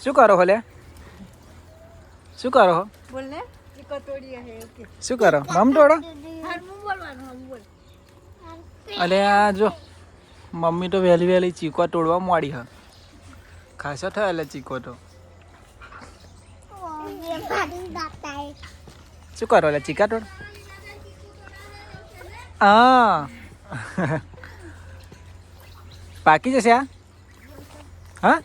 શું કરો હો લે શું કરો? હો બોલ ને શું કરો મમટોડો અલે આ જો મમ્મી તો વહેલી વહેલી ચીકો તોડવા મોડી હ. ખાસો થયો એટલે ચીકો તો. શું કરો એટલે ચીકા તોડ? હા. પાકી જશે આ? હા?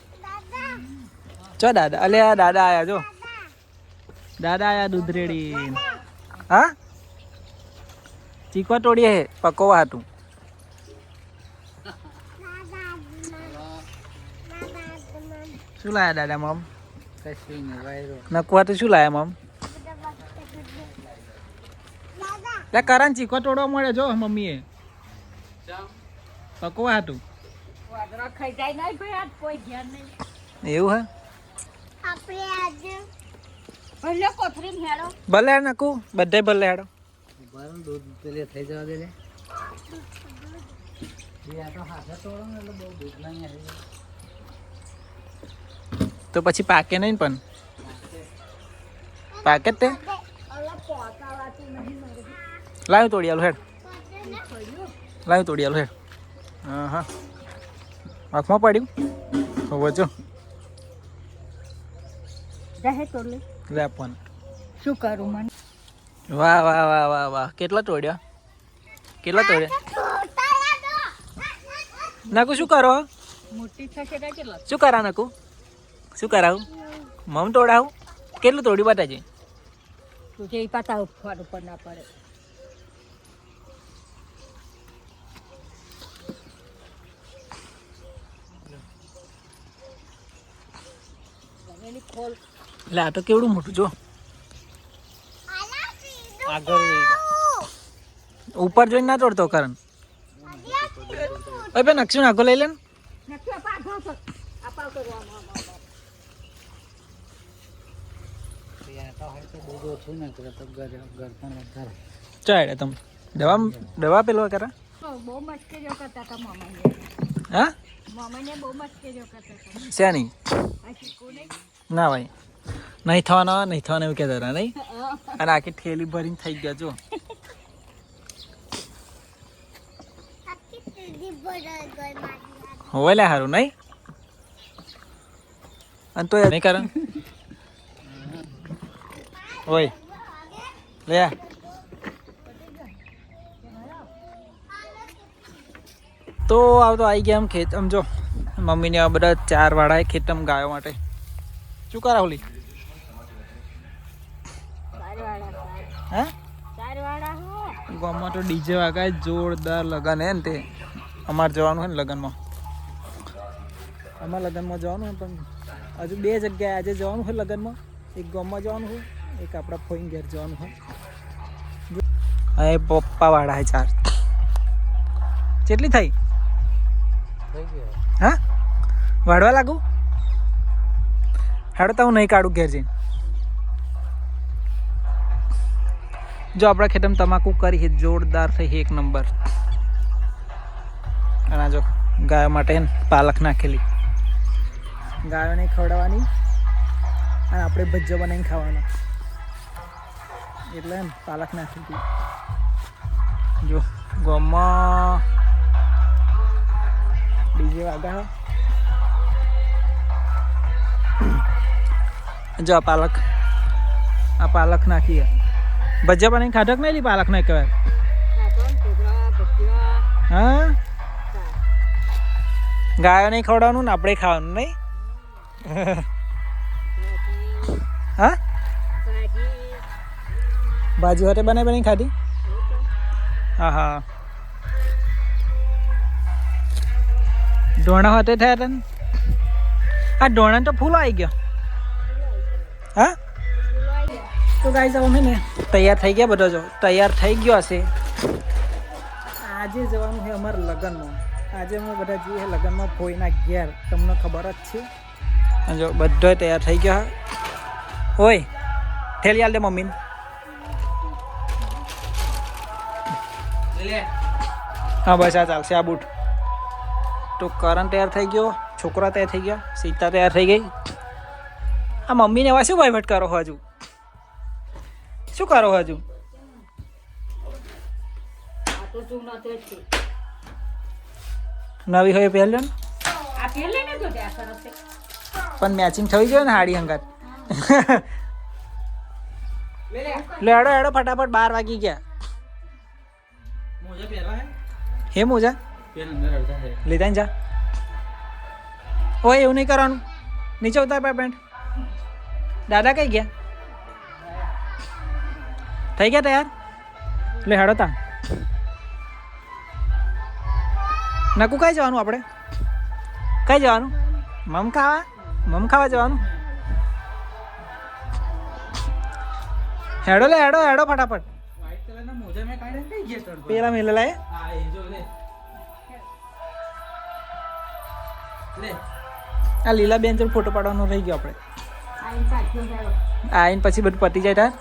ચો દાદા? અલે આ દાદા આયા જો. દાદા આયા દૂધ રેડી હા? ચીકવા તોડીએ હે પકોવા હતું શું લાયા દાદા મમ? નકવા તો શું લાયા મમ? લે કરણ ચીકો તોડવા મળે જો મમ્મીએ. પકોવા હતું એવું હે? આપણે આજે ભલે કોથરી હેડો ભલે નકુ બધે ભલે હેડો દૂધ પેલે થઈ જવા દે લે. તો પછી પાકે નહીં પણ? પાકે જ તે? લાવ્યું તોડી આલું હેડ. લાવ્યું તોડી આલું હેડ. હા હા. આંખમાં પડ્યું? હોવો જો. રહે તો લે. પણ શું કરું મને? વાહ વાહ વાહ વાહ વાહ. કેટલા તોડ્યા? કેટલા તોડ્યા? નાકુ શું કરો? મોટી થશે કેટલા? શું કરા નાકુ? શું કરાવું? મમ તોડાવું? કેટલું તોડ્યું બતાજી તું જે પાતા ઉપર ઉપર ના પડે. ખોલ એટલે આ તો કેવડું મોટું જો. આગળ ઉપર જોઈને ના તોડતો કરણ. અરે બે નકશું નાખો લઈ લે ને. ચાલે તમે દવા દવા પેલો કરા? બહુ મસ્કરીઓ કરતા હતા મામાને હા મામાને બહુ કરતા હતા. શેની? ના ભાઈ. નહીં થવાના નહીં થવાના એવું કહેતા હતા નહીં? અને આખી ઠેલી ભરીને થઈ ગયા જો. હોય લે સારું નહીં? અને તો નહીં કારણ ઓય લે. તો આવતો આવી ગયા એમ ખેત આમ જો. મમ્મીને આ બધા ચાર વાળાએ ખેતમ ગાયો માટે. શું કરા હોલી હે? ગામમાં તો ડીજે વાગાય જોરદાર લગન હે ને તે. અમારે જવાનું હે ને લગનમાં. અમારે લગનમાં જવાનું હે પણ હજુ બે જગ્યાએ આજે જવાનું હોય લગનમાં. એક ગામમાં જવાનું હોય એક આપણા ફોઈન ઘેર જવાનું હોય એ પપ્પા વાળા હે ચાર. કેટલી થઈ? થઈ ગયો હા? વાળવા લાગુ? હાડો તો હું નહીં કાઢું ઘેર જઈને. જો આપણા ખેતરમાં તમાકુ કરી છે, જોરદાર થઈ એક નંબર. અને જો ગાયો માટે પાલક નાખેલી. ગાયોને ખવડાવવાની અને આપણે ભજ્જો બનાવીને ખાવાના. એટલે એમ પાલક નાખી હતી જો ગોમાં ડીજે વાગા જો આ પાલક. આ પાલક નાખી ભજીયા બનાવીને ખાધક નહીં લી પાલક નહીં કહેવાય ને હા? ગાયો નહીં ખવડાવવાનું ને આપણે ખાવાનું નહીં? હા? ભાજી હોતે બનાવી બનાવી ખાધી? હા હા ઢોણા હોતે થયા તને આ ઢોણા તો ફૂલ આવી ગયો. હા? તો ગાઈઝ અમે ને તૈયાર થઈ ગયા બધો જો. તૈયાર થઈ ગયો હશે. આજે જવાનું છે અમારા લગ્નમાં. આજે અમે બધા જઈએ લગ્નમાં ફોઈના ઘેર. તમને ખબર જ છે. જો બધો તૈયાર થઈ ગયો. હા ઓય ઠેલી આલ દે મમ્મીને. હા બસ આ ચાલશે આ બૂટ. તો કરણ તૈયાર થઈ ગયો છોકરા તૈયાર થઈ ગયા સીતા તૈયાર થઈ ગઈ. આ મમ્મીને એવા શું વહીવટ કરો હજુ? શું કરો હજુ? નવી હોય પહેલો પણ મેચિંગ થઈ ગયો ને હાડી હંગાત. લેડો હેડો ફટાફટ બાર વાગી ગયા. હે? મોજા? લીધા જા. ઓય એવું નહીં કરવાનું. નીચે ઉતાર પા પેન્ટ. દાદા કઈ ગયા? થઈ ગયા તૈયાર? લે હેડો તા. નકુ કઈ જવાનું આપણે? કઈ જવાનું? મમ ખાવા? મમ ખાવા જવાનું? હેડો લે હેડો હેડો ફટાફટ. પેલા મેલેલા એ આ લીલા બેન ફોટો પાડવાનો રહી ગયો આપણે. આઈને પાછો બધું પતી જાય તાર?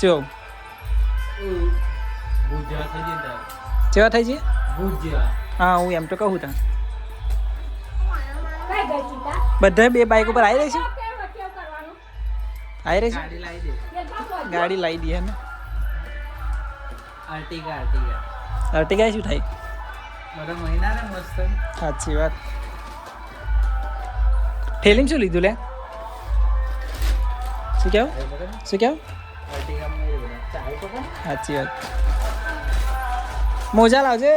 ચો શું? ભૂજ્યા થઈ છે હા હું એમ તો કહું તા બધા બે બાઈક ઉપર આવી રહી છે? આવી રહી છે? ગાડી લાવી દઈએ ને? અર્ટિગા અર્ટિગા અર્ટિગા શું થાય? સાચી વાત. ઠેલીમ શું લીધું લે શું કેવું શું કેવું સાચી વાત મોજા લાવજે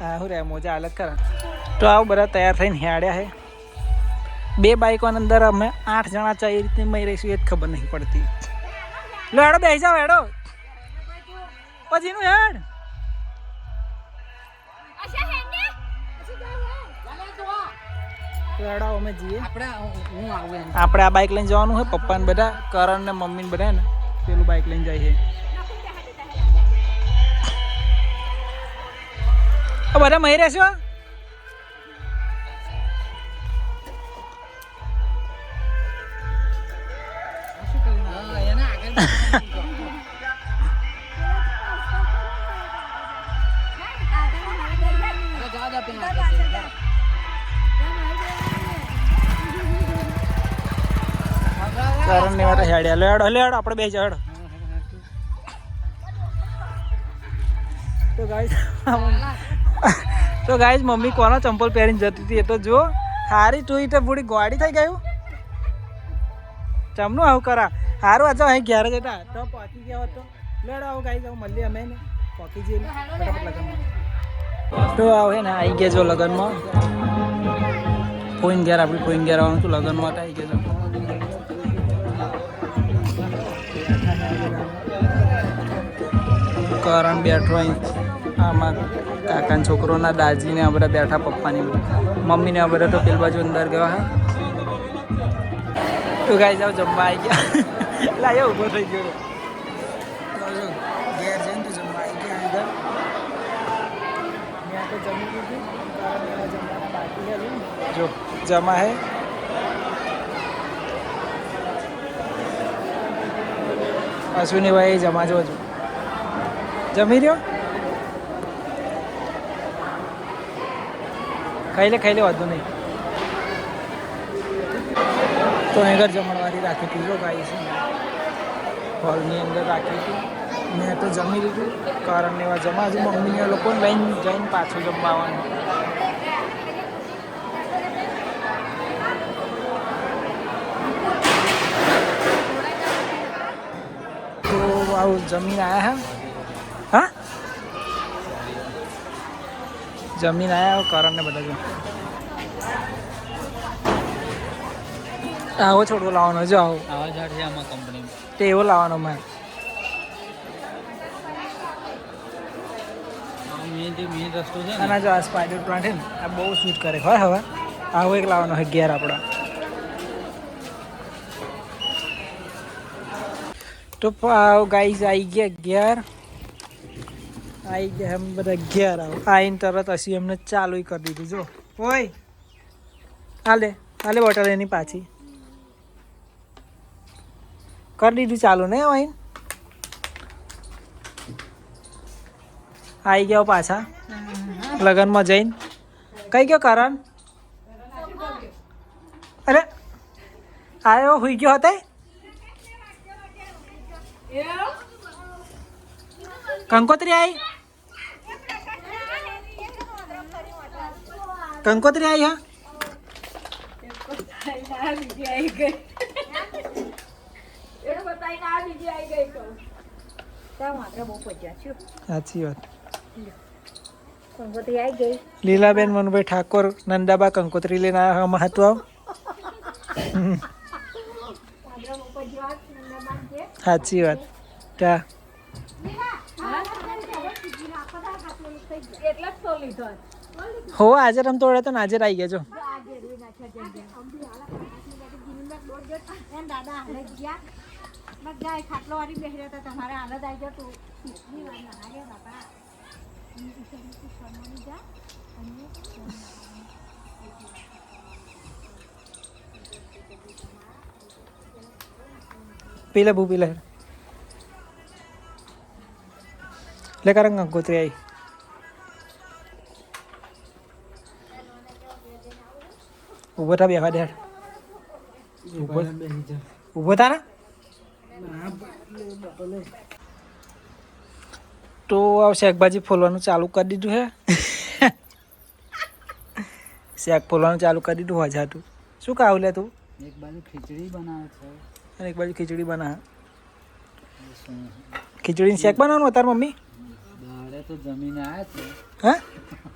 હા હું રે મોજા અલગ કર તો આવું બધા તૈયાર થઈને હેડ્યા હે બે બાઈકોની અંદર અમે આઠ જણા ચા એ રીતે મળી રહીશું એ જ ખબર નહીં પડતી લો હેડો બેસી જાઓ હેડો પછીનું હેડ તો અમે જઈએ. આપણે હું આવું આપણે આ બાઇક લઈને જવાનું હોય પપ્પા ને બધા કરણ ને મમ્મી ને બધા ને પેલું બાઇક લઈને જાય છે. આ બધા મહી રહેશો હા એના આગળ. અરે જવા કરણની વાત હેડે હેડ્યા લેડ લેડ આપણે બે જડ તો. ગાઈસ તો ગાઈસ મમ્મી કોનો ચંપલ પહેરીને જતી હતી? એ તો જો હારી તું તો પૂરી ગોડી થઈ ગયું. ચમનું આવું કરા. હારું આજે અહીં ઘેર જતા તો પહોંચી ગયા તો લેડ આવું ગાઈસ આવું મળીએ અમે ને. પહોંચી જઈએ. લગનમાં. તો આવે ને આવી ગયા જો લગનમાં. ફોઈન ઘેર આપણે ફોઈન ઘેર આવવાનું હતું લગનમાં તો આવી ગયા કરણ બેઠો આમાં કાકાના છોકરોના દાજીને આ બેઠા પપ્પાની મમ્મીને આ બધા તો પેલ બાજુ અંદર ગયા, હા. તો ગાઈ જાવ જમવા આવી ગયા. લાયો ઊભો થઈ ગયો. જમવા અંદર. મેં તો જમી લીધું. જમવાના બાકી. જો, જમા હે. અશ્વિની ભાઈ જમા જો હજુ. જમી રહ્યો ખાઈ લે ખાઈ લે વાંધો નહીં તો અહીં જમણવારી રાખી હતી જો છે હોલની અંદર રાખી હતી મેં તો જમી લીધું કારણ એવા જમા હજુ મમ્મીને લોકો લઈને જઈને પાછું જમવાનું તો આવું જમીન આવ્યા હા જમીન આવ્યા કરણ ને બધા જો. આવો છોડવો લાવવાનો જો આવો આવા ઝાડ છે આમાં કંપની તે એવો લાવવાનો મેં મેન જે આ સ્પાઈડર પ્લાન્ટ છે ને આ બહુ શૂટ કરે હોય હવે. આવો એક લાવવાનો હોય ઘેર આપણા. તો આવો ગાઈઝ આવી ગયા ઘેર આવી ગયા એમ બધા ઘેર આવો. આવીને તરત હસી એમને ચાલુ કરી દીધું. જો ઓય હાલે હાલે બોટલ એની પાછી. કરી દીધું ચાલુ ને આવીને આવી ગયા પાછા. લગનમાં જઈને. કઈ ગયો કરણ? અરે આવ્યો હુઈ ગયો હતો કંકોત્રી આવી કંકોત્રી આવી હા આ બીજી આવી ગઈ એને બતાવીને આ બીજી આવી ગઈ કહું ત્યાં માત્ર બહુ પચ્યા હા? સાચી વાત. કંકોત્રી આવી લીલાબેન, મનુભાઈ ઠાકોર, નંદાબા કંકોત્રી લઈને આવ્યા મહત્વ આવ. સાચી વાત. ત્યાં લીધો હો, આજે રમતો વળે તો આજે આવી ગયા છો પીલે ભૂ પીલે બધા કરંગ વાળી બેસી ઊભો થા બેવા દે ઊભો થા. ને? તો શાકભાજી ફોલવાનું ચાલુ કરી દીધું હે. શાક ફોલવાનું ચાલુ કરી દીધું હજાતું શું ખાવું લે તું? એક બાજુ ખીચડી બનાવે છે. અને એક બાજુ ખીચડી બના. ખીચડીની શાક બનાવવાનું તાર મમ્મી? દાડે તો જમીન આયા છે. હા?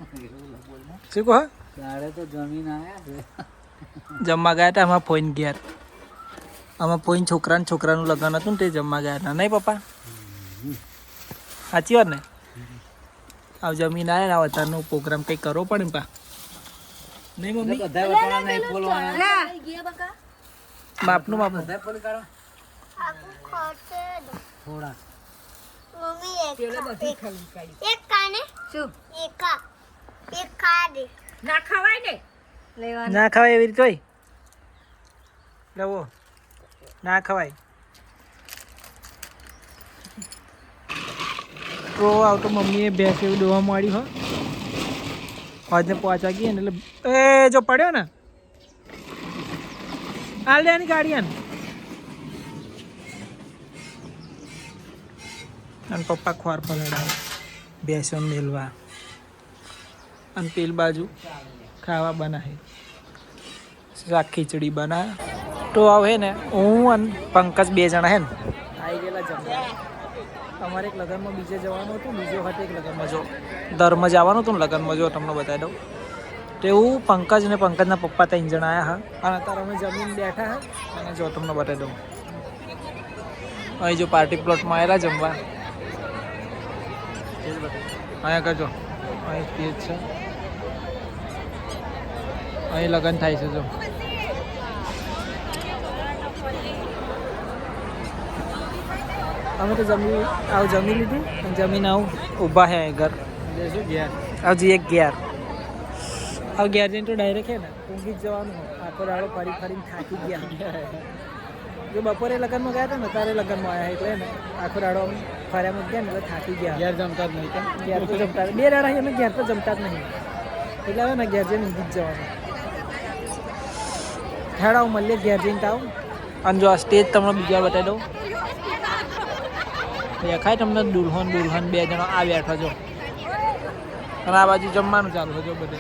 શું કહો? દાડે તો જમીન આયા છે. જમવા ગયા હતા અમારા ફોઈન ઘેર અમારા ફોઈન છોકરાને છોકરાનું લગ્ન હતું ને તે જમવા ગયા હતા. નહીં પપ્પા? સાચી વાત ને? આવ જમીન આવ્યા ને અત્યારનો પ્રોગ્રામ કંઈક કરવો પડે ને પા. નહીં મમ્મી? માપનું માપ થોડા. એક કાને ના ખવાય ને. ના ખવાય એવી રીતે હોય? લેવો. ના ખવાય. તો આવતો મમ્મીએ ભેંસ એવું દોવા માંડ્યું હો. આજને પહોંચવા ગઈ ને એટલે એ જો પડ્યો ને. હાલ દે એની ગાડી આન અને પપ્પા ખોર પલડા ભેંસો મેલવા. અને પેલ બાજુ ખાવા બનાવે. શાક ખીચડી બનાવે. તો આવે ને, હું અને પંકજ બે જણા હે ને. આવી ગયેલા જમવા. અમારે એક લગ્નમાં બીજે જવાનું હતું, બીજો વખતે એક લગ્નમાં. જો, ધર્મ જવાનું હતું ને લગ્નમાં, જો તમને બતાવી દઉં. તેવું પંકજ ને પંકજના પપ્પા ત્રણ જણા આવ્યા હા. અને અત્યારે અમે જમીન બેઠા હા. અને જો તમને બતાવી દઉં. અહીં જો પાર્ટી પ્લોટમાં આવેલા જમવા. અહીંયા કરજો. અહીં સ્ટેજ છે. અહીં લગ્ન થાય છે જો. અમે તો જમી આવું જમી લીધું જમીન આવું ઊભા હે ઘર. આવ જઈએ ઘેર આવ ઘેર જઈને તો ડાયરેક્ટ હે ને ઊંઘી જ જવાનું આખો દાડો ફરી ફરીને થાકી ગયા. જો બપોરે લગ્નમાં ગયા હતા ને તારે લગ્નમાં આવ્યા એટલે ને આખો દાડો ફર્યામાં ગયા ને એટલે થાકી ગયા. ઘેર જમતા જ નહીં ઘેર તો જમતા બે દાડા અમે ઘેર તો જમતા જ નહીં. એટલે હવે ને ઘેર જઈને ઊંઘી જ જવાનું. હેડ આવું મળીએ, ઘેર જઈને તાવ અને જો આ સ્ટેજ તમને બીજા બતાવી દઉં. દેખાય તમને દુલ્હન દુલ્હન બે જણા આ બેઠા જો અને આ બાજુ જમવાનું ચાલુ છે જો બધે.